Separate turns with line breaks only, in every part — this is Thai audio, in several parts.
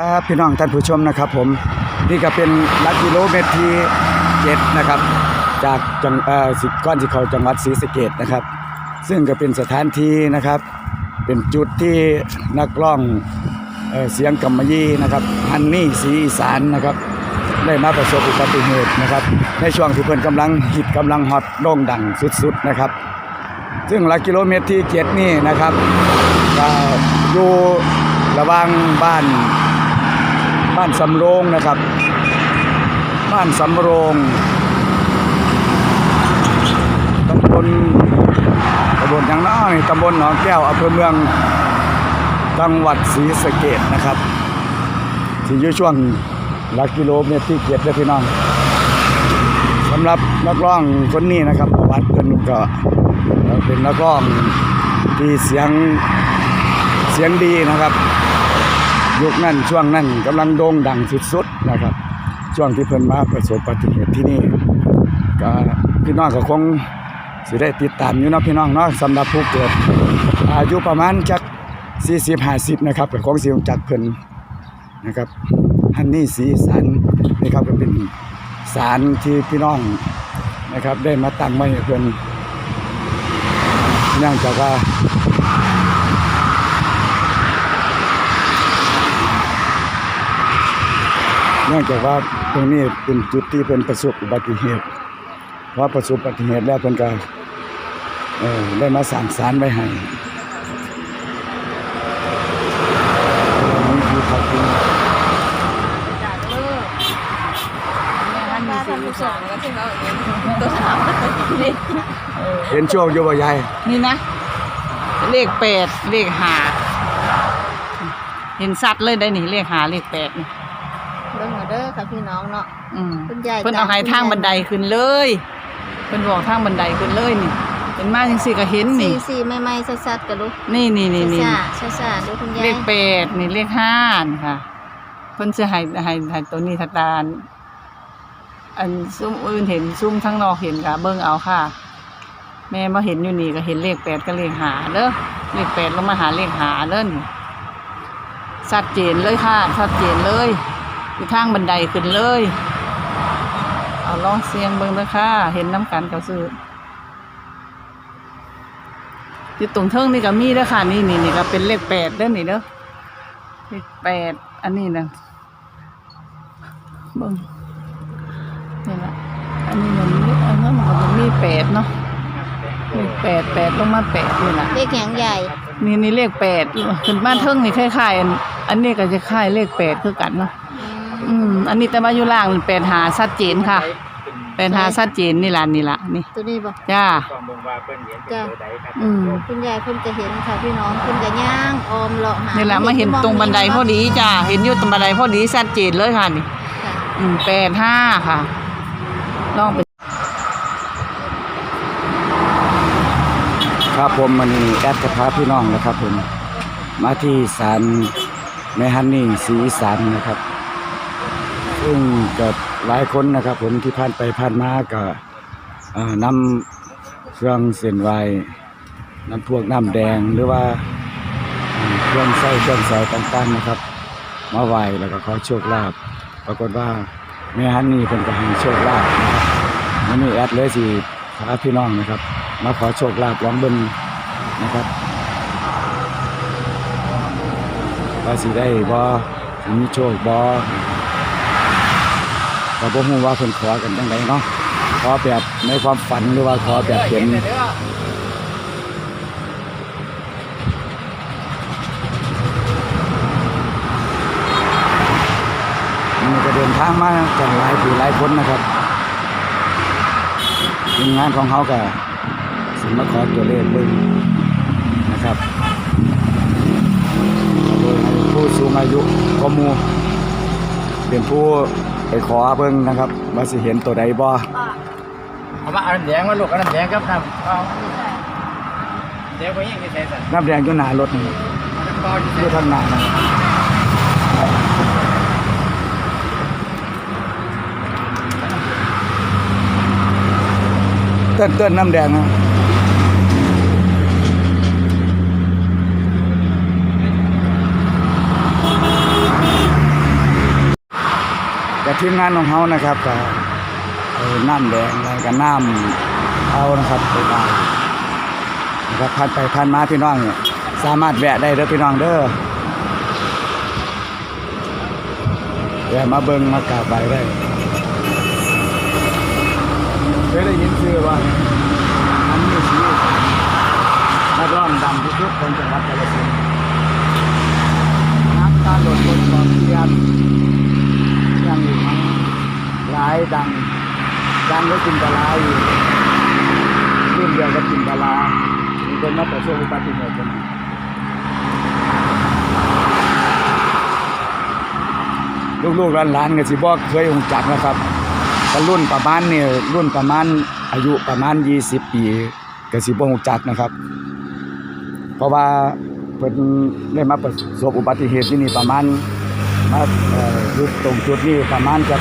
ครับพี่น้องท่านผู้ชมนะครับ ผมนี่ก็เป็นลักกิโลเมตรที่เจ็ดนะครับ จากจังเอ่อสิก้อนสิเขาจังหวัดศรีสะเกดนะครับ ซึ่งก็เป็นสถานที่นะครับ เป็นจุดที่นักร้องเอ่อเสียงกำมะยี่นะครับฮันนี่สีอีสานนะครับ ได้มาประสบอุบัติเหตุนะครับ ในช่วงที่เพิ่นกำลังฮิตกำลังฮอตโด่งดังสุดๆนะครับ ซึ่งหลักกิโลเมตรที่เจ็ดนี่นะครับก็อยู่ระหว่างบ้าน บ้านสำโรงนะครับ บ้านสำโรงตำบลตำบลย่างน้อยตำบลหนองแก้วอำเภอเมืองจังหวัดศรีสะเกดนะครับที่อยู่ช่วงหลักกิโลเมตรที่เจ็ดเลยพี่น้องสำหรับนักร้องคนนี้นะครับวัติเพิ่นก็เป็นนักร้องที่เสียงเสียงดีนะครับ ยุคนั้นช่วงนั้นกำลังโด่งดังสุดๆนะครับ ช่วงที่เพิ่นมาประสบอุบัติเหตุที่นี่ก็พี่น้องก็คงสิได้ติดตามอยู่นะพี่น้องเนาะสำหรับผู้เกิดอายุประมาณจัก40 50นะครับก็คงสิรู้จักเพิ่นนะครับฮันนี่สีสันนี่ครับก็เป็นสารที่พี่น้องนะครับ ได้มาตั้งไว้เพิ่นเนื่องจากว่า เนื่องจากว่าตรงนี้เป็นจุดที่เป็นประสบอุบัติเหตุเพราะประสบอุบัติเหตุแล้วเพิ่นก็ได้มาสร้างสารไว้ให้นี่คือขอบคุณ
เห็
นช่วงอยู่บ่ยาย
นี่นะ เลขแปดเลขหาเห็นสัตว์เลยได้หนี่เลขหาเลขแปดนี่
เบิ่งเอาเด้อค่ะ พี่น้องเนาะ
อืม
คุณยาย
เพิ่นเอาให้
ตามคุณ
ทาง
ยาย
บันไดขึ้นเลยเพิ่นบอกทางบันไดขึ้นเลยนี่เห็นมาจังซี่ก็เห็น
สี่
นี่
สี่ไม่ไม่สัดๆกันลูก
นี่นี่นี่นี่
ช้าช้าช้าๆดูคุณยาย
เลขแปดนี่เลขห้านี่ค่ะเพิ่นสิให้ให้ให้ตัวนี้ทาตาลอันซุ่มอื่นเห็นซุ่มทั้งนอกเห็นก็เบิ่งเอาค่ะ แม่มาเห็นอยู่นี่ก็เห็นเลขแปดกับเลขหาเด้อเลขแปดลงมาหาเลขหาเด้อนี่ชัดเจนเลยค่ะชัดเจนเลย อยู่ทางบันไดขึ้นเลย เอาลองเสียงเบิ่งเด้อค่ะ เห็นน้ำกันเขาซื้ออยู่ตรงเทิงนี่ก็มีเด้อค่ะ นี่นี่นี่ก็เป็นเลขแปดเด้อนี่เด้อเลขแปดอันนี้นะเบิ่งนี่ละอันนี้มันมีอันนั้นมันก็มีแปดเนาะเลขแปดแปดลงมาแปดนี่ละ
เลขแข็งใหญ่
นี่นี่เลขแปดขึ้นบ้านเทิงนี่คล้ายๆอันอันนี้ก็จะคล้ายเลขแปดคือกันเนาะ
อืม
อืมอันนี้แต่มาอยู่ล่างแปดหาชัดเจนค่ะแปดหาชัดเจนนี่ล่ะนี่ล่ะนี่
ตัวนี้บ่
จ้า
ความบ่งว่าเพิ่นเห็นเป็น
จ้ะ
ตัวใดครับ
อืม
คุณยายเพิ่นจะเห็นค่ะพี่น้องเพิ่นจะย่างออมเลาะหา
นี่แหละมาเห็นตรงบันไดพอดีจ้าเห็นอยู่ตรงบันไดพอดีชัดเจนเลยค่ะนี่
ค่ะ
อืมแปดห้าค่ะ ลองไป
ครับผมมันนี้แอดกระพาพี่น้องนะครับผมมาที่ศาลแม่ฮันนี่สีอีสานนะครับ ซึ่งกับหลายคนนะครับ ผมที่ผ่านไปผ่านมาก็นำเครื่องเส้นไหวน้ำพวกน้ำแดงหรือว่าเครื่องใส้เครื่องใส่ต่างๆนะครับ มาไหวแล้วก็ขอโชคลาภปรากฏว่าแม่ฮันนี่เพิ่นก็ให้โชคลาภนะครับวันนี้แอดเลยสิพาพี่น้องนะครับ มาขอโชคลาภลองเบิ่งนะครับว่าสิได้บ่สิมีโชคบ่ ก็บ่ฮู้ว่าเพิ่นขอกันจังไดเนาะขอแบบในความฝันหรือว่าขอแบบเห็นมันก็เดินทางมากันหลายผู้หลายคนนะครับทีมงานของเขาก็สิมาขอตัวเลขเบิ่งนะครับโดยผู้สูงอายุก็มูเป็นผู้ ไปขอเบิ่งนะครับ ว่าสิเห็นตัวใดบ่
เอามาเอาน้ำแดงมาลูกเอาน้ำแดงครับน้ำเอาเดี๋ยวไปยิงที่ใส่สัน
น้ำแดงอยู่หน้ารถนี่
เอาน้ำเปล่าที่
อ
ใส่
ยู่ทางหน้านะเต้นเต้นน้ำแดงนะ กับทีมงานของเขานะครับก็เอาน้ำแดงแล้วก็น้ำเอานะครับไปได้นะครับผ่านไปผ่านมาพี่น้องเนี่ยสามารถแวะได้เด้อพี่น้องเด้อแวะมาเบิงมากราบไหว้ได้เคยได้ยินชื่อว่าอันนี้ชีวิตนักร้องดังที่สุดของจังหวัดกาฬสินธุ์นักการโดดบนกองเทียน ยังอยู่ทั้งหลาย ดัง ดังก็กินปลาอยู่รุ่นเดียวกับกินปลามีคนมาประสบอุบัติเหตุกันลูกๆหลานๆก็สิบอกเคยองจักนะครับก็รุ่นประมาณนี่รุ่นประมาณอายุประมาณ 20 ปีก็สิบ่องจักนะครับ เพราะว่าเพิ่นได้มาประสบอุบัติเหตุที่นี่ประมาณมาอยู่ตรงจุดนี้ประมาณจะ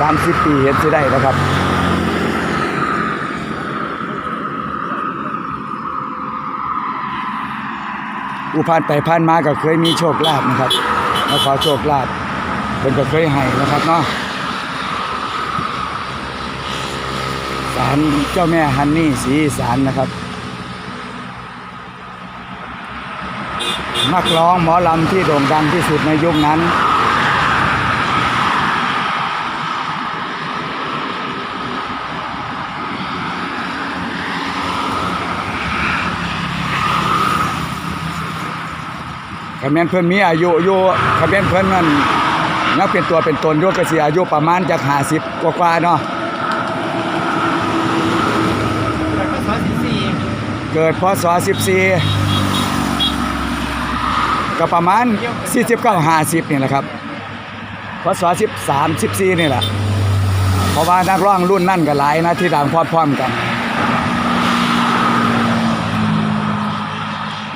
30 ปีเห็นสิได้นะครับ อุผ่านไปผ่านมาก็เคยมีโชคลาภนะครับมาขอโชคลาภเพิ่นก็เคยให้นะครับเนาะศาลเจ้าแม่ฮันนี่ศรีสานนะครับนักร้องหมอลำที่โด่งดังที่สุดในยุคนั้น คำแม่นเพิ่นมีอายุอยู่คำแม่นเพิ่นนั่นนักเป็นตัวเป็นตนอยู่ก็สิอายุประมาณจัก50กว่าๆเนาะ
เกิดพศ14
เกิดพศ14ก็ประมาณ 49 50นี่แหละครับพศ13 14นี่แหละเพราะว่านักร้องรุ่นนั่นก็หลายนะที่ดังพร้อมๆกัน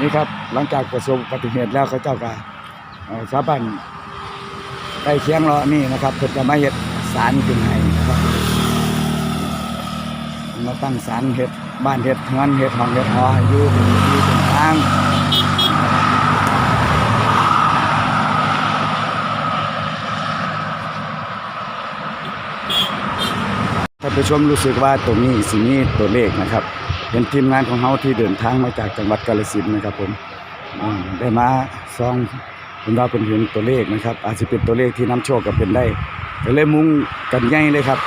นี่ครับหลังจากประสบอุบัติเหตุแล้วเขาเจ้าก็ชาวบ้านใกล้เคียงเรานี่นะครับเพิ่นจะมาเฮ็ดศาลขึ้นให้นะครับมาตั้งศาลเฮ็ดบ้านเฮ็ดงินเฮ็ดห้องเฮ็ดหอให้อยู่อยู่ตรงทางท่านผู้ชมรู้สึกว่าตรงนี้สิมีตัวเลขนะครับ เป็นทีมงานของเขาที่เดินทางมาจากจังหวัดกาฬสินธุ์นะครับผมได้มาซองเป็นว่าเป็นเห็นตัวเลขนะครับ อาจจะเป็นตัวเลขที่น้ำโชคก็เป็นได้ก็เลยมุ่งกันใหญ่เลยครับ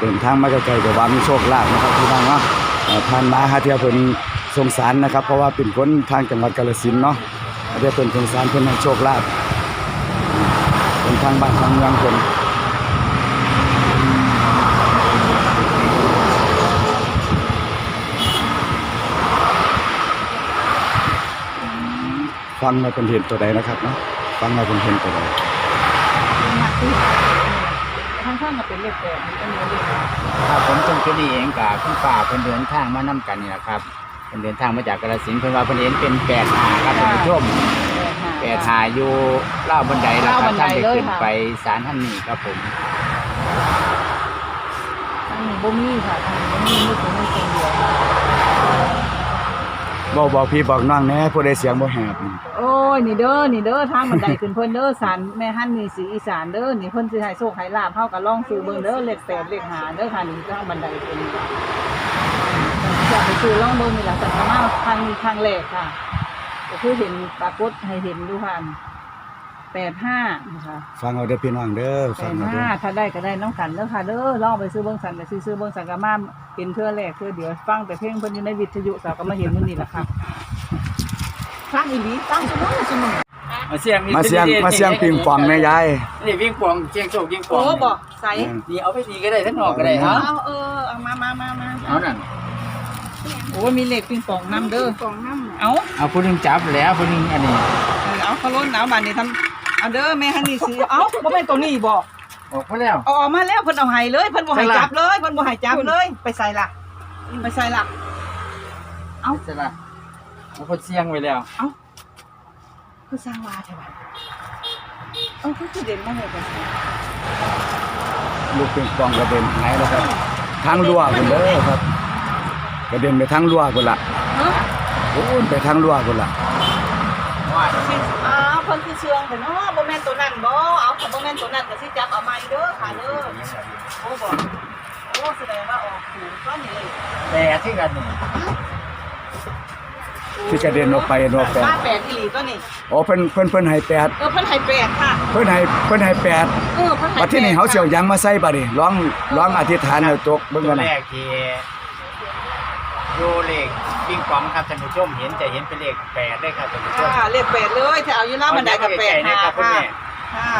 เดินทางมาไกลๆแต่ว่ามีโชคลาภนะครับที่บ้านเนาะเอ่านมาหาเทียเพิ่นสงสารนะครับ เพราะว่าเป็นคนทางจังหวัดกาฬสินธุ์เนาะอาจจะเป็นสงสารเพิ่นให้โชคลาภเป็นทางบ้านทางเมืองเพิ่น ฟังมาเป็นเห็นตัวใดนะครับเนาะฟังมาเป็นเห็นตัวใด
ข้างๆก็เป็นเลขแปดมันก็มีเลข
ครับผมตรงจุดนี้เองกับคุณป้าเพิ่นเดินทางมานํกันนี่แหละครับเพิ่นเดินทางมาจากกาฬสินธุ์เพิ่นว่าเพิ่นเห็นเป็น8หาครับท่านผู้ชม8หาอยู่เล่าวบันไดแล้วครับท่านได้ขึ้นไปศาลท่านนี้ครับผม
ทางนี้บ่มีค่ะทางนี้บ่มีมีตัวนี้ตัวเดียว
บอกบอกพี่บอกน้องแหน่ผู้ใดเสียงบ่แหบนี่
โอ้ยนี่เด้อนี่เด้อทางบันไดขึ้นเพิ่นเด้อสันแม่ฮั่นนี่สีอีสานเด้อนี่เพิ่นสิให้โชคให้ลาภเฮาก็ลองซื้อเบิ่งเด้อเลขแปดเลขหาเด้อค่ะนี่ทางบันไดขึ้นอยากไปซื้อลองเบิ่งนี่ล่ะสันมาทางนี้ครั้งแรกค่ะก็คือเห็นปรากฏให้เห็นดูค่ะ แปดห้านะคะ
ฟังเอาเด้อพี่น้องเด้อ
แป
ฟัง
ด
เอาเด้
ห้า
อ
ถ้าได้ก็ได้น้องกันเด้อค่ะเด้อลองไปซื้อเบิ่งสันไปซื้อซื้อเบิ่งสันก็มาเป็นเทื่อแรกเทื่อเดียวฟังแต่เพลงเพิ่นอยู่ในวิทยุสาวก็มาเห็นมื้อนี้ล่ะค่ะฟังอีหลีฟังซุมื้อซุมื้อ
มาเสียง
มาเสียงมาเสียงปิงปองแม่ยาย
นี่ปิงปองเสียงโชคปิงปอ
โอ้
ง
บ่ใส่
นี่เอาไปดีก็ได้ทั้งนอกก็ได้
เอา
เอา
เอาเออเอามามามามา
เอานั่น
โอ้มีเหล็กปิงปองน้ำเด้อปองน้ำเอา
เอาผู้หนึงจับแล้วผู้หนึงอันนี้
เอาเขาล้นเอาบานนี้ทำ เอาเด้อแม่ฮันนี่สิเอาบ่แม่นตัวนี้บ่
ออกมาแล้ว
เอาออกมาแล้วเพิ่นเอาให้เลยเพิ่นบ่ให้
ใส่ล่ะ
จับเลยเพิ่นบ่ให้จับเลย ไปใส่ล่ะไปใส่ล่ะ
เอาใช่ละเอาคนเสียงไว้แล้ว
คือสร้างว่าใช่ป่ะเออคือคือเด่นมากเลยกัน
ลูกปิงปองกระเด็นหายแล้วครับทางรั้วพุ่นเด้อครับกระเด็นไปทางรั้วพุ่นล่ะ
เนาะ
โอ้ยไปทางรั้วพุ่นล่ะ
ว่า
อ้าวเพิ่นคนคือเชืองแต่เนาะบ่แม่นตัวนั้นบ่เอาถ้าบ่แม่นตัวนั้นก็สิจับเอาใหม่เด้อค่ะเด้อโอ้บ่โอ้แสดงว่าออกถูกก็นี่เลย
แต่ที่กันนี่
ที่กระเด็นออกไปออกแปด
มาแปดอีหลีก็นี่
อ๋อเพิ่นเพิ่นเพิ่นให้แปด
เออเพิ่นให้แปดค่ะ
เพิ่นให้เพิ่นให้แปด
เออเพิ่นให้
บัดที่นี่เขาเสียวหยังมาใส่บัดนี่ร้องร้องอธิษฐานเอาตกเบิ่ง
ตั
กั
วนแร
นะ
กที่ดูเลขปิงปองครับท่านผู้ชมเห็นจะเห็นเป็นเลขแปดเลยครับท่านผู้ชม
ค่ะเลขแปดเลยถ้าเอาอยู่ล่างบันไดกับแปด
นะ
ค่ะ
ครับคุณ
ค่ะ
แม่
ค่ะ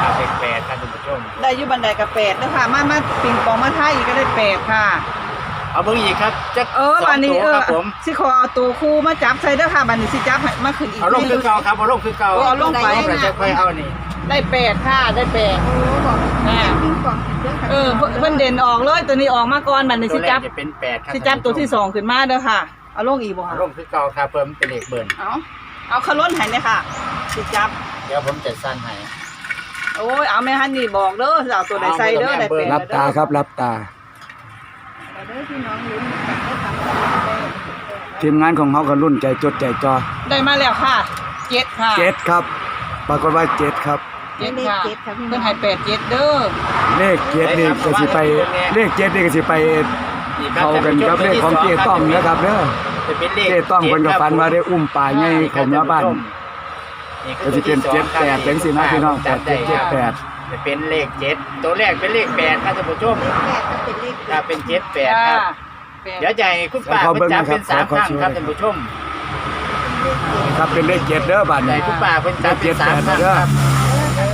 ครับเลขแปดครับท่านผู้ชม
ได้อยู่บันไดกับแปดเด้อค่ะมามาปิงปองมาท่ายอีกก็ได้แปดค่ะ
เอาเบิ่งอีกครับจัก
เออ
ส
บั
อนง
นี้
ตัว
เออ
ครับผม
สิขอเอาตัวคู่มาจับใส่เด้อค่ะบันนี้สิจับให้มาขึ้นอีก
เอาลงคือเก่าครับเอาลงคือเก่า
เอาลงไป
เราจะค่อยเอานี่
ได้แปดค่ะได้แปด
โอ้บอก
อ่า
ปิ้งปองกินเด้อค่ะ
เออเพิ่นเพิ่นเด่นออกเลยตัวนี้ออกมาก่อนบันนี้
ตั
สิ
วแร
จั
ก
บ
จะเป็นแปดครับ
สิจับตัวที่สองขึ้นมาเด้อค่ะ เอาลงอีกบ่
เอา
ค่ะ
ลงคือเก่าครับเพิ่มเป็นเลขเบิร์น
เอาเอาขล้นให้เนี่ยค่ะสิจับ
เดี๋ยวผมจะสั้นให้
โอ้ยเอาแม่ฮันนี่บอกเด้อสิเอาตัวไหนใส่เด้อได้แปด
รับตาครับรับตา
เด้อพี่น้องลุ้นกันได้ทำกันได้
ทีมงานของเขาก็รุ่นใจจดใจจอ
ได้มาแล้วค่ะเจ็ดค่ะ
เจ็ดครับ ปรากฏว่าเจ็ดครับ
เจ็ด
เลข
ค่ะ
เจ็ดค่ะพี่น้
เพิ่
อนง
ให้แปดเจ็ดเด้อ
เลขเจ็ดนี่ก็สิไปเลขเจ็ดนี่ก็สิไป
นี่ครับ
เข้ากันกับเลขของเจต้อมนะครับเด้อ
จะเป็นเลข
เจต้อมเพิ่นก็ฝันว่าได้อุ้มป่าใหญ่เข้ามาบ้าน ก็สิเป็นเจ็ดแปดเป็นสินะพี่น้องแปดเจ็ดเจ็ดแปด
จะเป็นเลขเจ็ดตัวแรกเป็นเลขแปดครับท่านผู้ชม
เลขแปดก็เป็นเลข
ถ้าเป็นเจ็ดแปดค
จ้า
รับ
แปด
เดี๋ยวใหญ่คุณป้า
ขอเบิ่
เพิ่น
ง
จับ
นะครับ
เป็นสาม
ขอ
ครั้ง
ขอ
ครับท่านผู้ชม
ครับเป็นเลขเจ็ดเด้อบัด
ใหญ่
นี้
คุณป้าเพิ่นจับเป็นสามครั้งครับ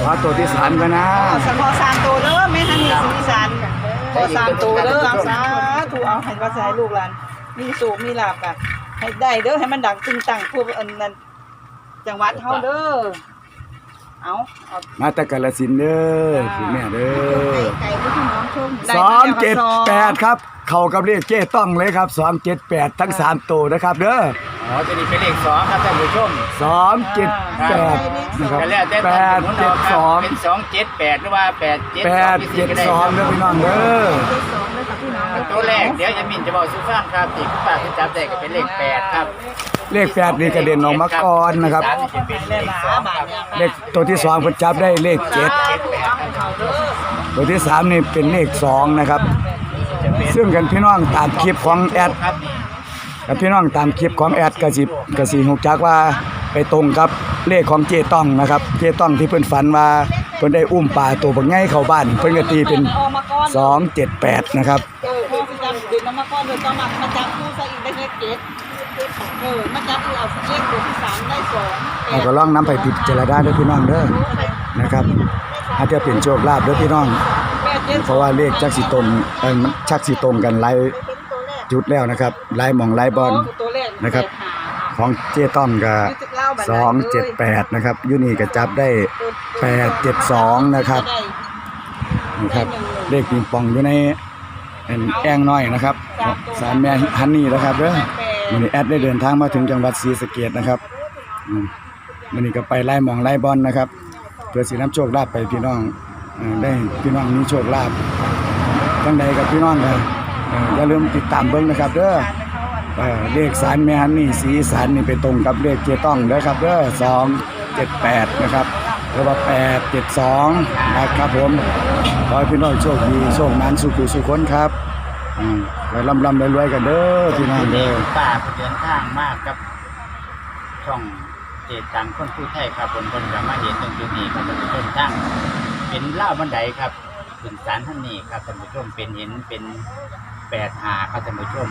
ว่าตัวที่สามกันนะ
อ๋อสันพอสามตัวเด้อแม่ฮันนี่สุนิสานพอสามตัวเด้อเอาสาธุเอาให้ว่าจะให้ลูกหลานมีสูงมีลาบกันให้ได้เด้อให้มันดังตึงตังทั่วอันนั้นจังหวัดเฮาเด้อเอาเอา
มาแตะกาลสินธุ์เด้อพี่แม่เด้อ
ไก่พี่น้องชม
ได้
สองเจ็ดแปดครับ เข้ากับเลขเจ้ต้องเลยครับสองเจ็ดแปดทั้งสามตัวนะครับ เด้อ
อ๋อจะนี่เป็นเลขสองครับท่านผู้ชม
สองเจ็ดแปดนะครับ
ก็แล้วแต่
แป
ท่าน
ด
ผู้ช
เจ็
ม
ด
ค
ส
รั
อบง
เป็นสองเจ็ดแปดหรือว่าแปดเจ็ด
แป
สอง
ด
ที่
เจ็ด
ก็ได้
สอง
ค
เด้
รั
อบพี่น้องเด้อ
เลขสองเลยค่ะพี่น้อง
ตัวแรกเดี๋ยวจะมินจะบอกสุฟังครับที่คุณป้าเพิ่นจับได้ก็เป็นเลขแปดครับ
เลขแปดนี่กระเด็นออกมาก่อนนะครับ
สามนี่จะเป็นเลขสองครับ
เลขตัวที่สองเพิ่นจับได้เลขเจ็ด
เจ็ดแปดครับ
ตัวที่สามนี่เป็นเลขสองนะครับ
จะเป็น
ซึ่งกันพี่น้องตามคลิปของแอด
ครับนี่
กับพี่น้องตามคลิปของแอดกระสิบกระสีหกจักว่าไปตรงกับเลขของเจต้องนะครับ เจต้องที่เพิ่นฝันว่าเพิ่นได้อุ้มปลาตัวบักใหญ่เข้าบ้าน เพิ่นก็ตีเป็น
ออกมาก่อน
278 นะครับ
เออพอสิจำดินมาก่อนเดี๋ยวต้อมามาจับคู่ซะอีกได้เลขเจ็ดเออมาจับคู่เอาเลขตัวที่สามได้สอง
เราก็ลองน้ำไปพิดเจรณาเด้อพี่น้องเด้อนะครับอาจจะเป็นโชคลาภด้อพี่น้อง
เพ
ราะว่าเลขจักสิตรงเอ้ยมันชักสิตรงกันหลาย จุดแล้วนะครับหลายหม่องหลายบอล
ตัวเลข
นะครับ
แปดห้า
ของเจต้องก็278นะครับยูนี่ก็จับได้872นะครับนะครับเลขปิงปองอยู่ในเป็นแอ่งน้อยนะครับสารแม่ฮันนี่นะครับเด้อวันนี้แอดได้เดินทางมาถึงจังหวัดศรีสะเกษนะครับมันนี้ก็ไปไล่หมองไล่บอลนะครับเพื่อสิน้ำโชคลาภไปพี่น้องได้พี่น้องมีโชคลาภจังใดกับพี่น้องกัน เอ่ออย่าลืมติดตามเบิ่งนะครับเด้อเอ่อเลขสารแม่ฮันนี่สีสารนี่ไปตรงกับเลขเจต้องเด้อครับเด้อสองเจ็ดแปดนะครับหรือว่าแปดเจ็ดสองนะครับผมขอให้พี่น้องโชคดีโชคนั้นสุขุสุขคนครับอืมก็ร่ำร่ำรวยๆกันเด้อพี่น้อง
เด็
เด้
ก
อ
ป้าเพิ่นเดินทางมากกับ ช่องเจตังคนผู้ไทยครับบนบนกับมาเห็นตรงจุดนี้ครับท่านผู้ชมทั้งเป็นเล่าวบันไดครับถึงสารท่านนี้ครับท่านผู้ชมเป็นเห็นเป็น แปดหาครับท่านผู้ชม